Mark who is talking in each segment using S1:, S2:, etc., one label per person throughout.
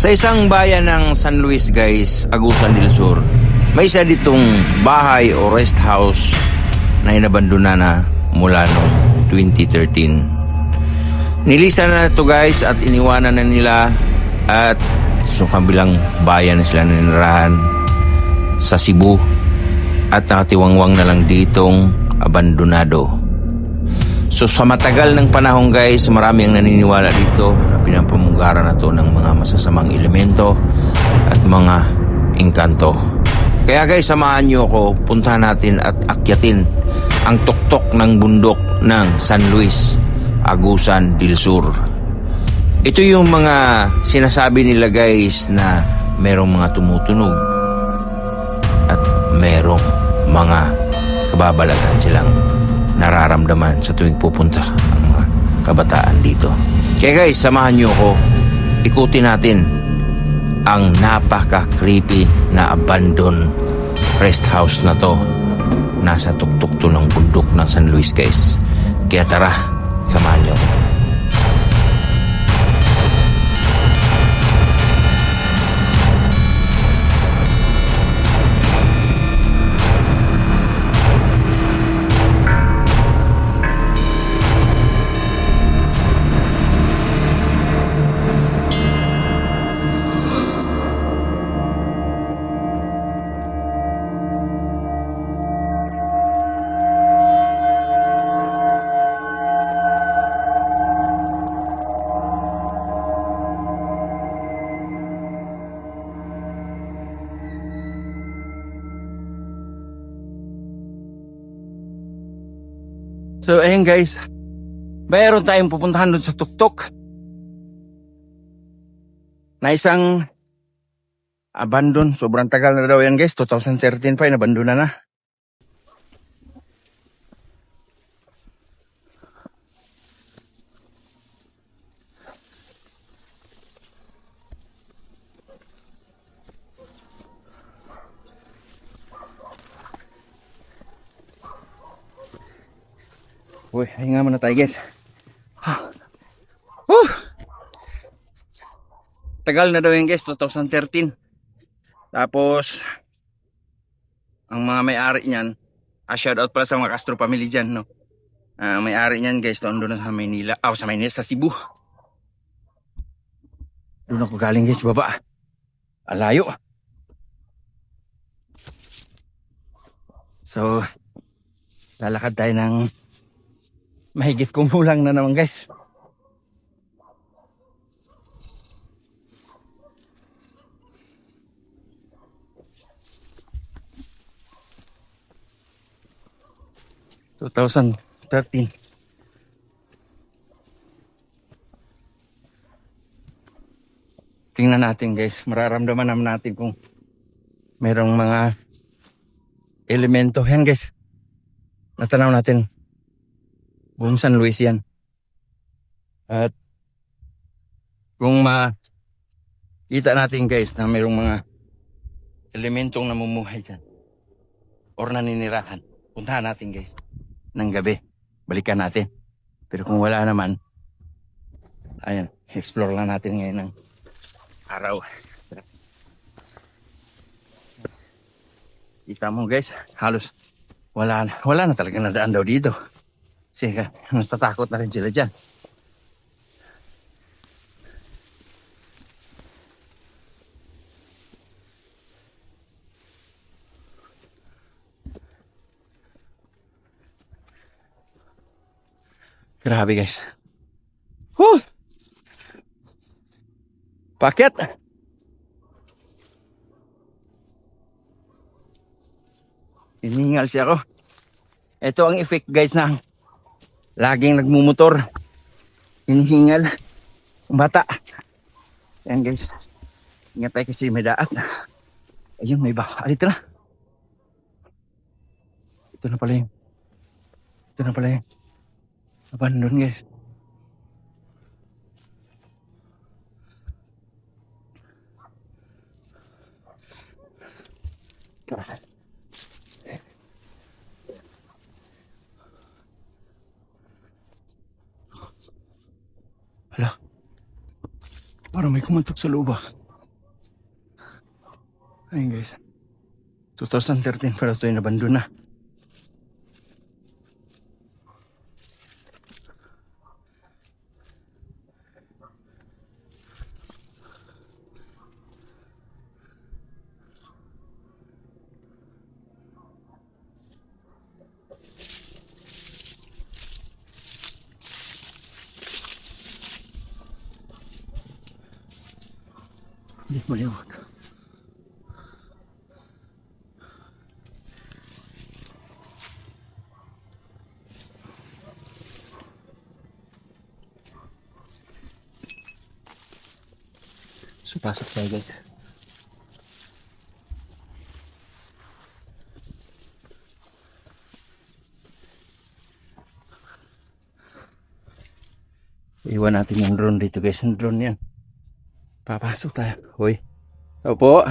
S1: Sa isang bayan ng San Luis guys, Agusan del Sur, may isa ditong bahay o rest house na inabandona na mula noong 2013. Nilisan na ito guys at iniwanan na nila at sa kabilang bayan na sila nanirahan sa Cebu at nakatiwangwang na lang ditong abandonado. So sa matagal ng panahon guys, marami ang naniniwala dito na pinapamunggaran na to ng mga masasamang elemento at mga engkanto. Kaya guys, samahan nyo ako, puntahan natin at akyatin ang tuktok ng bundok ng San Luis, Agusan del Sur. Ito yung mga sinasabi nila guys na merong mga tumutunog at merong mga kababalagan silang nararamdaman sa tuwing pupunta ang mga kabataan dito. Kaya guys, samahan nyo ako. Ikutin natin ang napaka-creepy na abandoned rest house na to. Nasa tuktok to ng bundok ng San Luis guys. Kaya tara, samahan nyo ako. So, ayun guys. Mayroon tayong pupuntahan doon sa tuktok. Na isang abandon. Sobrang tagal na daw yan guys. 2013 pa, inabandon na na. Uy, hinga muna tayo guys. Ah. Tagal na daw yan guys, 2013. Tapos, ang mga may-ari niyan, ah, shout out pala sa mga Castro family dyan, no? Ah, may-ari niyan guys, doon doon sa Maynila. Ah, sa Maynila, sa Cebu. Doon ako galing guys, baba. Alayo. So, lalakad tayo ng mahigit kumulang na naman guys. Two thousand thirteen. Tingnan natin guys, mararamdaman naman natin kung merong mga elemento. Yan guys, natanaw natin buong San Luis yan. At kung makita natin guys na mayroong mga elementong namumuhay dyan or naninirahan, puntahan natin guys ng gabi. Balikan natin. Pero kung wala naman, ayan, explore lang natin ngayon ng araw. Kita mo guys, halos wala na, wala na talaga nadaan daw dito. Ka, natatakot na rin sila dyan. Grabe guys. Huh! Paket! Hiningal siya ako. Ito ang effect guys ng Laging nagmumotor. Hinihingal. Bata. Ayan guys. Ingat tayo kasi may daan. Ayun, may baka. Alito na. Ito na pala yun. Ito na pala yun. Abandon guys. kumuntok sa loob ah.
S2: Ayun guys. 2013 pero ito yung nabandon na. Hindi maliwag. So, pasok tayo guys. Iwan natin yung drone dito guys. Ang drone yan. Papasok tayo. Hoy. Opo.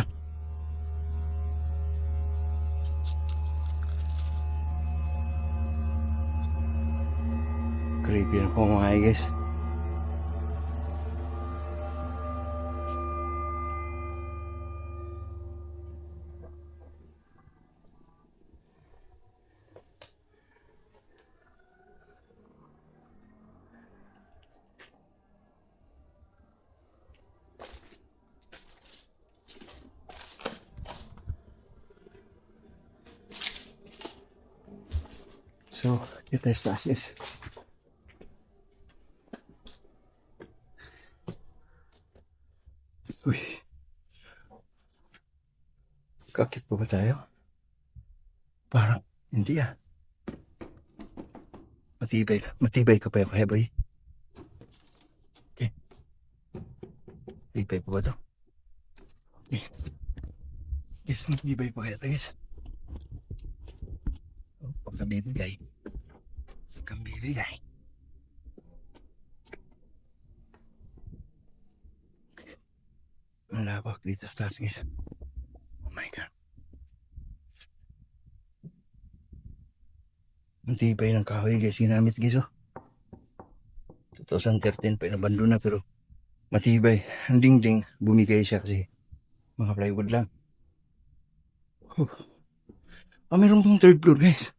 S2: Creepy na po mga guys. So, ito yung stasis. Uy. Kakit pa ba tayo? Parang, hindi ah. Matibay, matibay ka pa yung boy. Okay. Matibay pa ba to? Okay. Yes, matibay pa kaya ito guys. Oh, pagkabibigay. Pagkabibigay. Ang labak dito sa taas guys. Oh my God. Ang tibay ng kahoy guys ginamit guys oh. 2013 pa inabando na pero matibay. Ang dingding bumigay siya kasi mga plywood lang. Huh. Ah, meron pang third floor guys.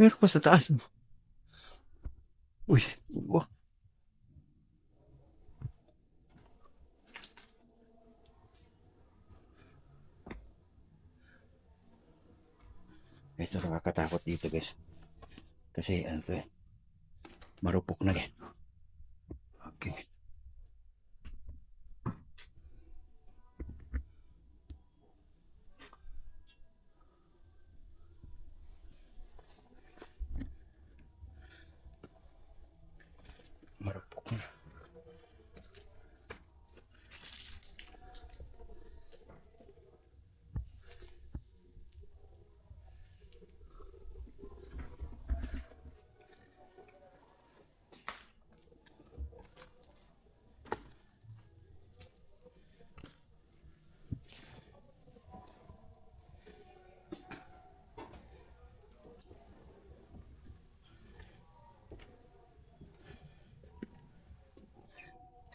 S2: Meron pa sa taas. Uy, wah. Guys, nakakatakot dito guys. Kasi ano to eh. Marupok na eh. Okay. Marupok na.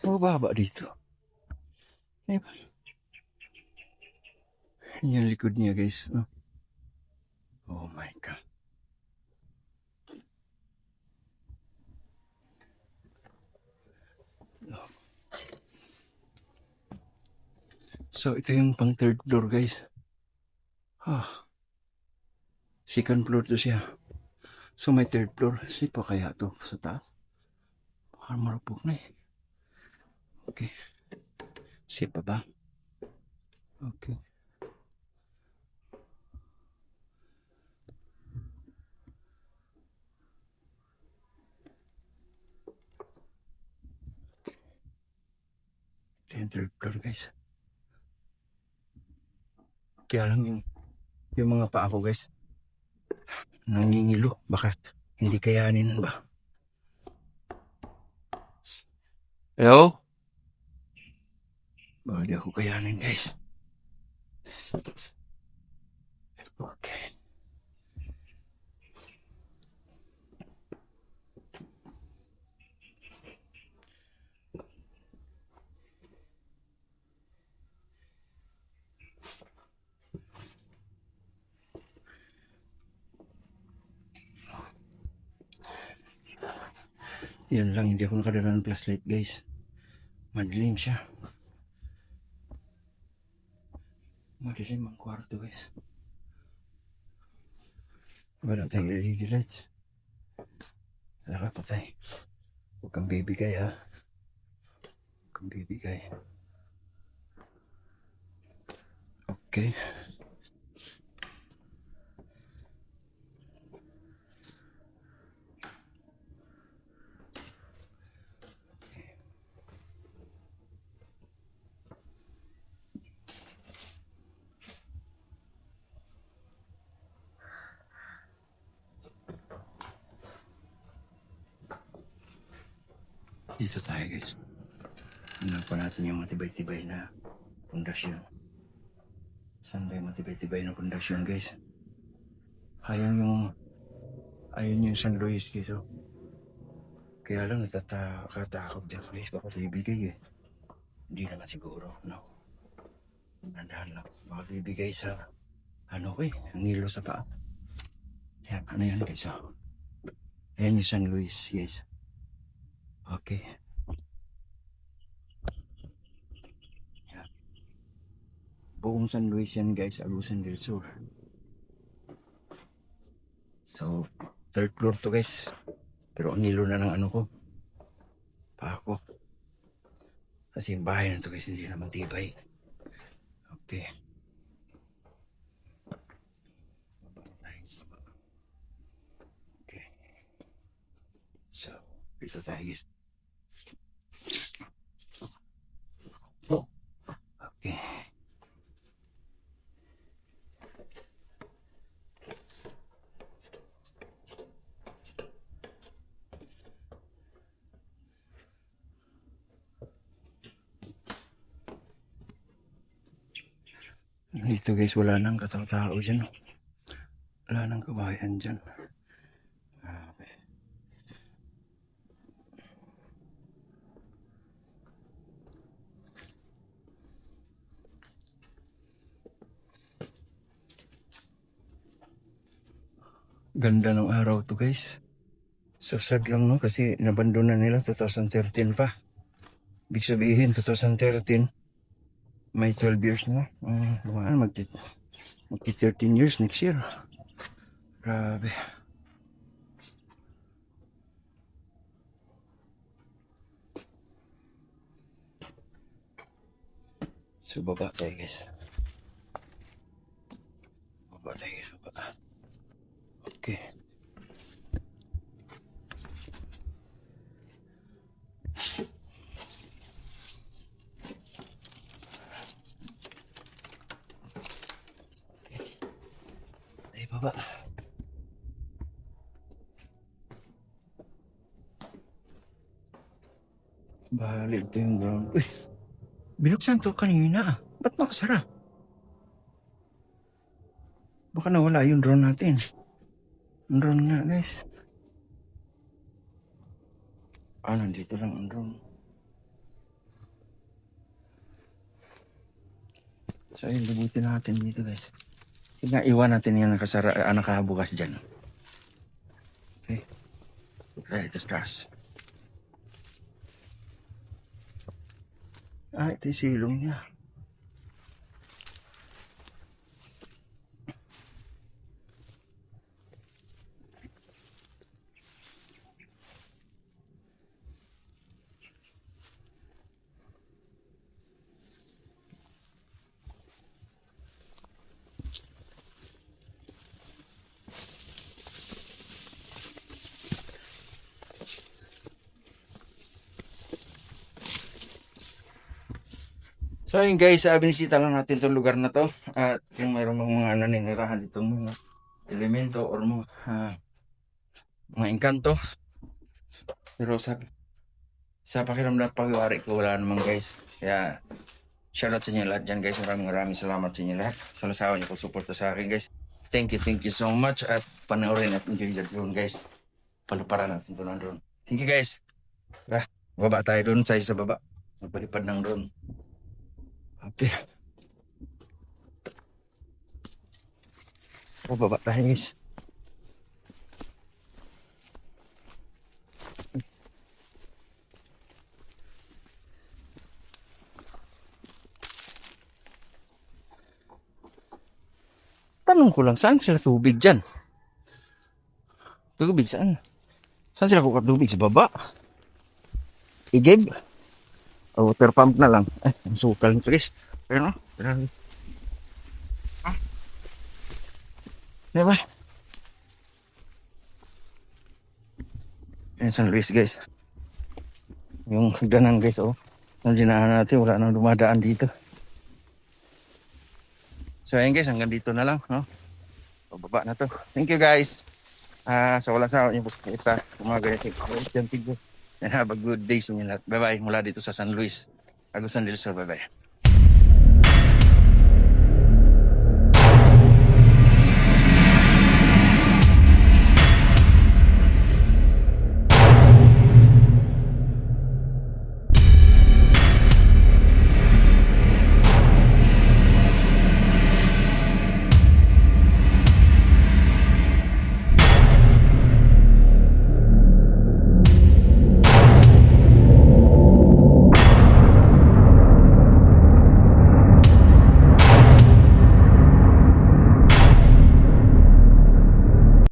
S2: Mababa dito. Ay ba? Yan yung likod niya guys. No? Oh my God. So ito yung pang third floor guys. Ah. Second floor to siya. So may third floor. Kasi pa kaya to sa taas. Parang marupok na eh. Okay. Safe pa ba? Okay. Third floor guys. Kaya lang yung, yung mga paa ko guys. Nangingilo. Baka hindi kayanin ba? Hello? Baka di ako kayanin, guys. Okay. Yan lang, hindi ako nakadala ng flashlight guys. Madilim siya. Madilim kwarto guys. Wala tayong LED lights. Wala ka patay. Huwag kang bibigay ha. Huwag kang bibigay. Okay. Dito tayo guys. Tingnan pa natin yung matibay-tibay na pundasyon. Saan ba yung matibay-tibay na pundasyon guys? Ayaw yung... Ayaw yung San Luis guys oh. Kaya lang natatatakot din guys. Baka bibigay eh. Hindi naman siguro. No. Nandahan lang. Baka bibigay sa... Ano ko eh. Ang nilo sa paa. Yan. Ano yan guys oh. Ayan yung San Luis guys. Okay. Yan. Buong San Luis yan guys, Agusan del Sur. So, third floor to guys. Pero ang nilo na ng ano ko. Pa ako. Kasi yung bahay na to guys, hindi. Okay. Na tayo, baba. Okay. So, dito tayo guys. Oh. Okay. Dito guys, wala nang katao-tao dyan. oh. Wala nang kabayan dyan. Grabe. Ganda ng araw to guys. So sad lang no kasi nabandona nila 2013 pa. Ibig sabihin 2013 may 12 years na. Lumaan magti magti 13 years next year. Grabe. So baba tayo guys. Baba tayo. Baba. Okay. Ay, baba. Balik ito yung ground. Uy! Binuksan to kanina. Ba't nakasara? Baka nawala yung drone natin. Ang drone nga, guys. Ah, nandito lang ang drone. So, ayun, lubutin natin dito, guys. Nga, iwan natin yan nakasara, ah, nakabukas dyan. Okay. Right, ito stars. Ah, ito yung silong niya. So ayun guys, uh, binisita lang natin itong lugar na to. At kung mayroong mga naninirahan ditong mga elemento or mga, ah, mga engkanto. Pero sa, sa pakiramdam pag-iwari ko, wala naman guys. Kaya shoutout sa inyo lahat dyan guys. Maraming maraming salamat sa inyo lahat. Sa lasawa niyo pagsuporta sa akin guys. Thank you, thank you so much. At panoorin at enjoy the drone guys. Paluparan natin ito ng drone. Thank you guys. Tara, baba tayo doon sa isa baba. Magpalipad ng drone. Grabe. Oh, baba tayo guys. Tanong ko lang, saan sila tubig dyan? Tubig saan? Saan sila kukuha tubig? Sa baba? Eh, Igib? Igib? Water pump na lang. Ay, ang sukal nito guys. Pero? Pero, ha? Diba? Yan San Luis guys. Yung hagdanan guys oh. Ang dinahan natin, wala nang dumadaan dito. So ayun guys, hanggang dito na lang. No? Pababa na to. Thank you guys. Ah, sa walang sawa yung kita. Umaga yung tigil. And have a good day sa inyo lahat. Bye-bye mula dito sa San Luis. Agusan del Sur. Bye-bye.